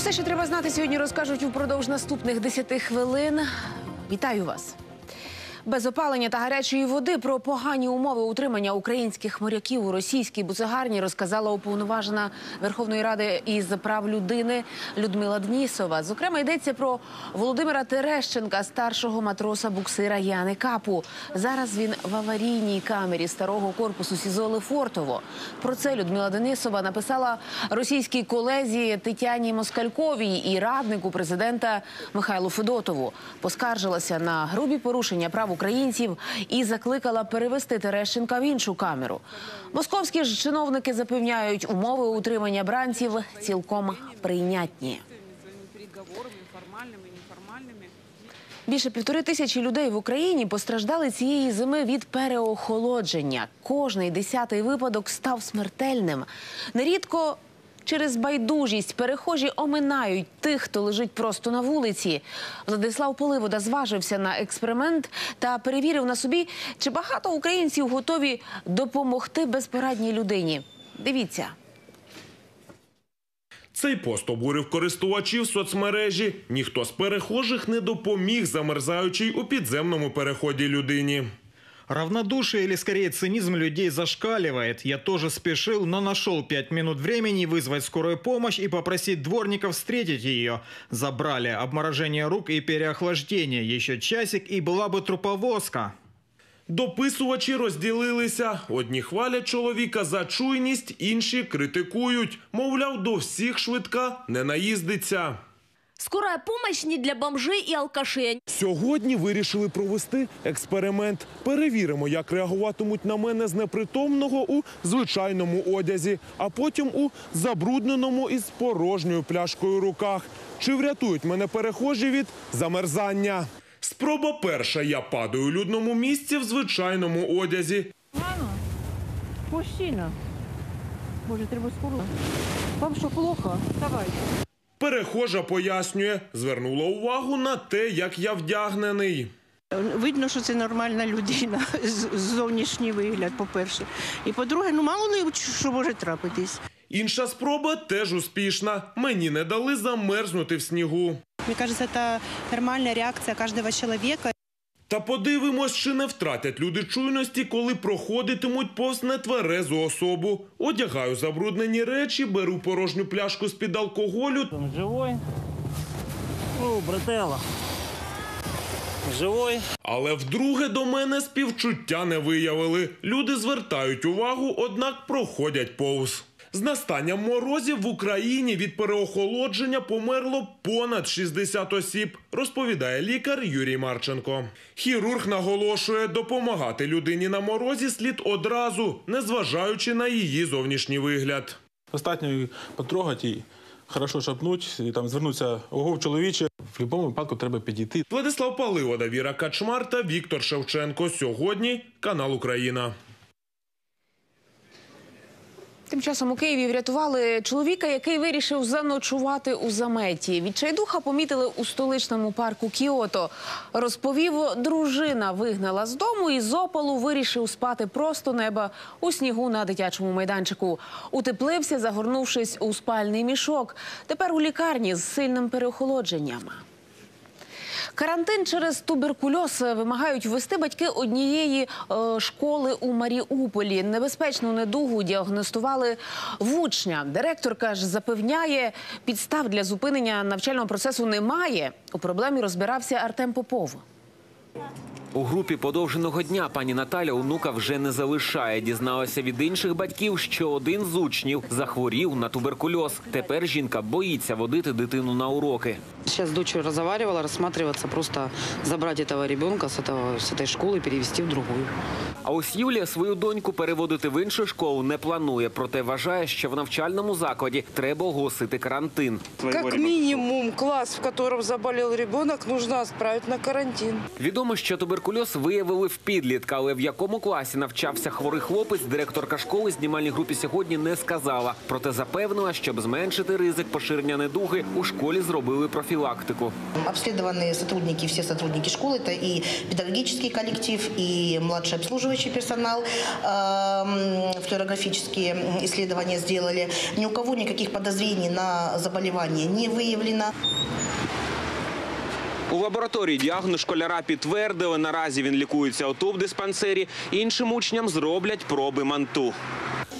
Усе, що треба знати, сьогодні розкажуть упродовж наступних 10 хвилин. Вітаю вас. Без опалення та гарячої води про погані умови утримання українських моряків у російській буцегарні розказала уповноважена Верховної Ради із прав людини Людмила Днісова. Зокрема, йдеться про Володимира Терещенка, старшого матроса буксира Яни Капу. Зараз він в аварійній камері старого корпусу СІЗО Лефортово. Про це Людмила Денисова написала російській колезі Тетяні Москальковій і раднику президента Михайлу Федотову. Поскаржилася на грубі порушення прав українців і закликала перевести Терещенка в іншу камеру. Московські ж чиновники запевняють, умови утримання бранців цілком прийнятні. Більше півтори тисячі людей в Україні постраждали цієї зими від переохолодження. Кожний десятий випадок став смертельним. Нерідко через байдужість перехожі оминають тих, хто лежить просто на вулиці. Владислав Поливода зважився на експеримент та перевірив на собі, чи багато українців готові допомогти безпорадній людині. Дивіться. Цей пост обурив користувачів соцмережі. Ніхто з перехожих не допоміг замерзаючій у підземному переході людині. Равнодушие или скорее цинизм людей зашкаливает. Я тоже спешил, но нашел пять минут времени вызвать скорую помощь и попросить дворников встретить ее. Забрали обморожение рук и переохлаждение. Еще часик и была бы труповозка. Дописувачі розділилися. Одні хвалять чоловіка за чуйність, інші критикують. Мовляв, до всіх швидка не наїздиться. Скорая помощь не для бомжей и алкашей. Сьогодні вирішили провести експеримент. Перевіримо, як реагуватимуть на мене з непритомного у звичайному одязі, а потім у забрудненому із порожньою пляшкою в руках. Чи врятують мене перехожі від замерзання? Спроба перша. Я падаю у людному місці в звичайному одязі. Мужчина. Боже, треба скоро. Вам що, плохо? Давайте. Перехожа пояснює, звернула увагу на те, як я вдягнений. Видно, що це нормальна людина, зовнішній вигляд, по-перше. І по-друге, ну мало не що може трапитись. Інша спроба теж успішна. Мені не дали замерзнути в снігу. Мені кажется, це нормальна реакція кожного человека. Та подивимось, чи не втратять люди чуйності, коли проходитимуть повз нетверезу особу. Одягаю забруднені речі, беру порожню пляшку з-під алкоголю Там живой? О, брателло. Живой? Але вдруге до мене співчуття не виявили. Люди звертають увагу, однак проходять повз. З настанням морозів в Україні від переохолодження померло понад 60 осіб, розповідає лікар Юрій Марченко. Хірург наголошує, допомагати людині на морозі слід одразу, незважаючи на її зовнішній вигляд. Достатньо її потрогати і хорошо шапнуть, і там звернутися ого чоловіче. В будь-якому випадку треба підійти. Владислав Паливода, Віра Качмар та Віктор Шевченко. Сьогодні канал Україна. Тим часом у Києві врятували чоловіка, який вирішив заночувати у заметі. Відчайдуха помітили у столичному парку Кіото. Розповів, дружина вигнала з дому і з опалу вирішив спати просто неба у снігу на дитячому майданчику. Утеплився, загорнувшись у спальний мішок. Тепер у лікарні з сильним переохолодженням. Карантин через туберкульоз вимагають ввести батьки однієї е, школи у Маріуполі. Небезпечну недугу діагностували в учня. Директорка ж запевняє, підстав для зупинення навчального процесу немає. У проблемі розбирався Артем Попов. У групі подовженого дня пані Наталя онука вже не залишає. Дізналася від інших батьків, що один з учнів захворів на туберкульоз. Тепер жінка боїться водити дитину на уроки. Сейчас с дочерью разговаривала, рассматриваться, просто забрать этого ребенка с, этого, с этой школы и перевести в другую. А ось Юлія свою доньку переводити в іншу школу не планує, проте вважає, що в навчальному закладі треба оголосити карантин. Как минимум класс, в котором заболел ребенок, нужно отправить на карантин. Відомо, що туберкульоз туберкульоз виявили в підлітка, але в якому класі навчався хворий хлопець, директорка школи знімальній групі сьогодні не сказала. Проте запевнила, щоб зменшити ризик поширення недуги, у школі зробили профілактику. Обследованы сотрудники, все сотрудники школы, это и педагогический коллектив, и младший обслуживающий персонал. Эм, Флюорографические исследования сделали. Ни у кого никаких подозрений на заболевание не выявлено. У лабораторії діагноз школяра підтвердили. Наразі він лікується у тубдиспансері. Іншим учням зроблять проби манту.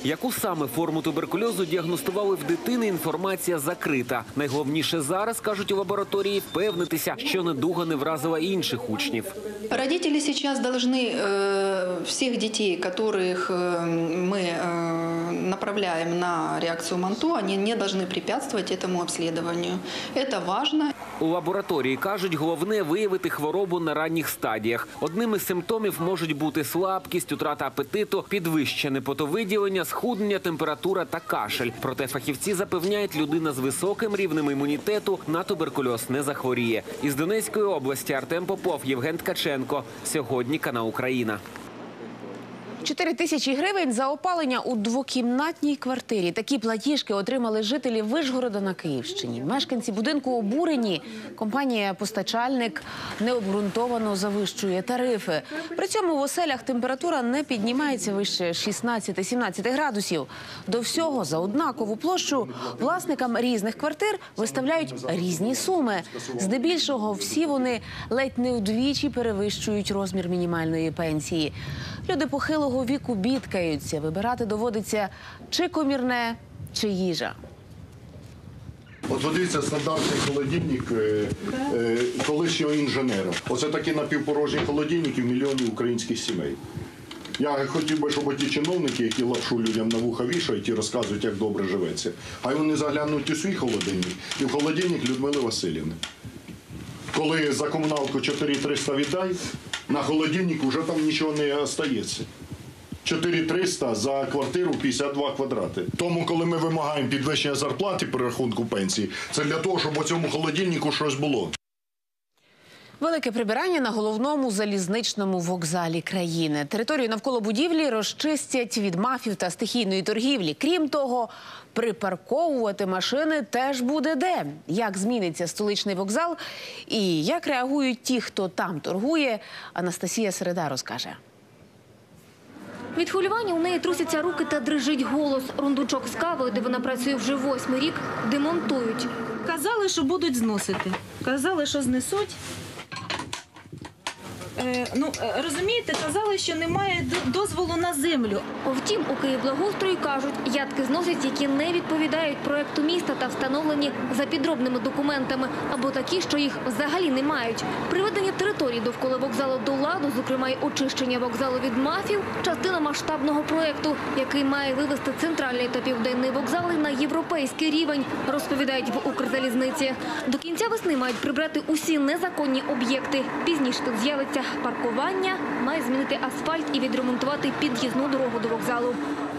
Яку саме форму туберкульозу діагностували в дитини, інформація закрита. Найголовніше зараз, кажуть у лабораторії, впевнитися, що недуга не вразила інших учнів. Родители сейчас должны э, всех детей, которых э, мы э, направляем на реакцию МАНТУ, они не должны препятствовать этому обследованию. Это важно. У лабораторії кажуть, головне виявити хворобу на ранніх стадіях. Одним із симптомів можуть бути слабкість, утрата апетиту, підвищене потовиділення, схуднення, температура та кашель. Проте фахівці запевняють, людина з високим рівнем імунітету на туберкульоз не захворіє. Із Донецької області Артем Попов, Євген Ткаченко. Сьогодні канал Україна. 4 тисячі гривень за опалення у двокімнатній квартирі. Такі платіжки отримали жителі Вишгорода на Київщині. Мешканці будинку обурені. Компанія постачальник необґрунтовано завищує тарифи. При цьому в оселях температура не піднімається вище 16-17 градусів. До всього за однакову площу власникам різних квартир виставляють різні суми. Здебільшого всі вони ледь не вдвічі перевищують розмір мінімальної пенсії. Люди похилого віку бідкаються. Вибирати доводиться чи комірне, чи їжа. От подивіться, стандартний холодильник е, е, колишнього інженера. Оце такі напівпорожні холодильники в мільйонів українських сімей. Я хотів би, щоб оті чиновники, які лапшу людям на вуха вішають і розказують, як добре живеться, хай вони заглянуть у свій холодильник і в холодильник Людмили Васильівни. Коли за комуналку 4300 віддай, на холодильник вже там нічого не остається. 4300 за квартиру 52 квадрати. Тому, коли ми вимагаємо підвищення зарплати при рахунку пенсії, це для того, щоб у цьому холодильнику щось було. Велике прибирання на головному залізничному вокзалі країни. Територію навколо будівлі розчистять від мафів та стихійної торгівлі. Крім того, припарковувати машини теж буде де. Як зміниться столичний вокзал і як реагують ті, хто там торгує, Анастасія Середа розкаже. Від хвилювання у неї трусяться руки та дрижить голос. Рундучок з кавою, де вона працює вже восьмий рік, демонтують. Казали, що будуть зносити. Казали, що знесуть. Е, ну, е, розумієте, казали, що немає дозволу на землю. Втім, у Київблагоустрої кажуть, ядки зносять, які не відповідають проекту міста та встановлені за підробними документами, або такі, що їх взагалі не мають. Приведення території довкола вокзалу до ладу, зокрема й очищення вокзалу від мафів, частина масштабного проекту, який має вивести центральний та південний вокзали на європейський рівень, розповідають в Укрзалізниці. До кінця весни мають прибрати усі незаконні об'єкти. Пізніше тут з'явиться паркування, має змінити асфальт і відремонтувати під'їзну дорогу до вокзалу.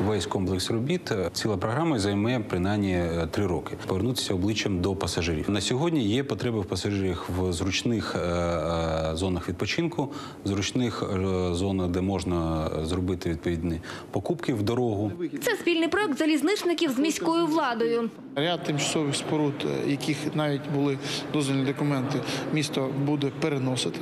Весь комплекс робіт, е, ціла програма займе принаймні е, три роки. Повернутися обличчям до пасажирів. На сьогодні є потреби в пасажирах в зручних е, зонах відпочинку, зручних зонах, де можна зробити відповідні покупки в дорогу. Це спільний проект залізничників з міською владою. Ряд тимчасових споруд, яких навіть були дозвільні документи, місто буде переносити.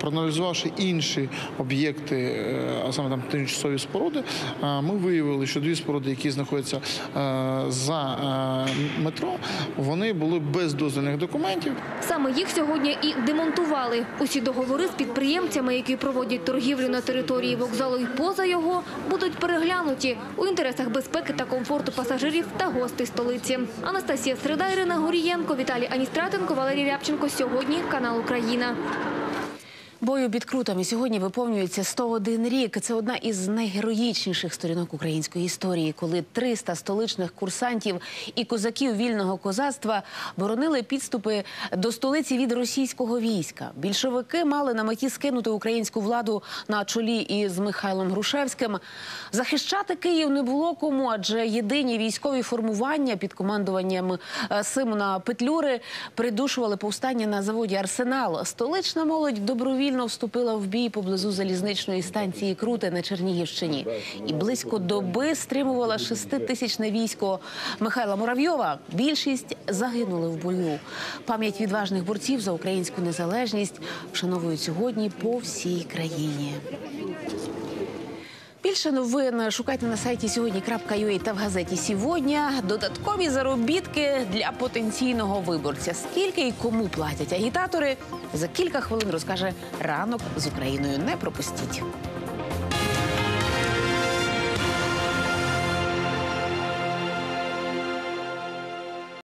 Проаналізувавши інші об'єкти, а саме там тимчасові споруди, е, ми виявили, що дві споруди, які знаходяться е, за е, метро, вони були без дозвільних документів. Саме їх сьогодні і демонтували. Усі договори з підприємцями, які проводять торгівлю на території вокзалу і поза його, будуть переглянуті у інтересах безпеки та комфорту пасажирів та гостей столиці. Анастасія Среда, Ірина Горієнко, Віталій Аністратенко, Валерій Рябченко. Сьогодні канал Україна. Бою під крутами сьогодні виповнюється 101 рік. Це одна із найгероїчніших сторінок української історії, коли 300 столичних курсантів і козаків вільного козацтва боронили підступи до столиці від російського війська. Більшовики мали на меті скинути українську владу на чолі із Михайлом Грушевським. Захищати Київ не було кому, адже єдині військові формування під командуванням е, Симона Петлюри придушували повстання на заводі Арсенал. Столична молодь добровільно вільно вступила в бій поблизу залізничної станції Круте на Чернігівщині і близько доби стримувала шеститисячне військо Михайла Муравйова. Більшість загинули в бою. Пам'ять відважних борців за українську незалежність вшановують сьогодні по всій країні. Більше новин шукайте на сайті сьогодні.ua та в газеті «Сьогодні». Додаткові заробітки для потенційного виборця. Скільки і кому платять агітатори? За кілька хвилин розкаже ранок з Україною. Не пропустіть.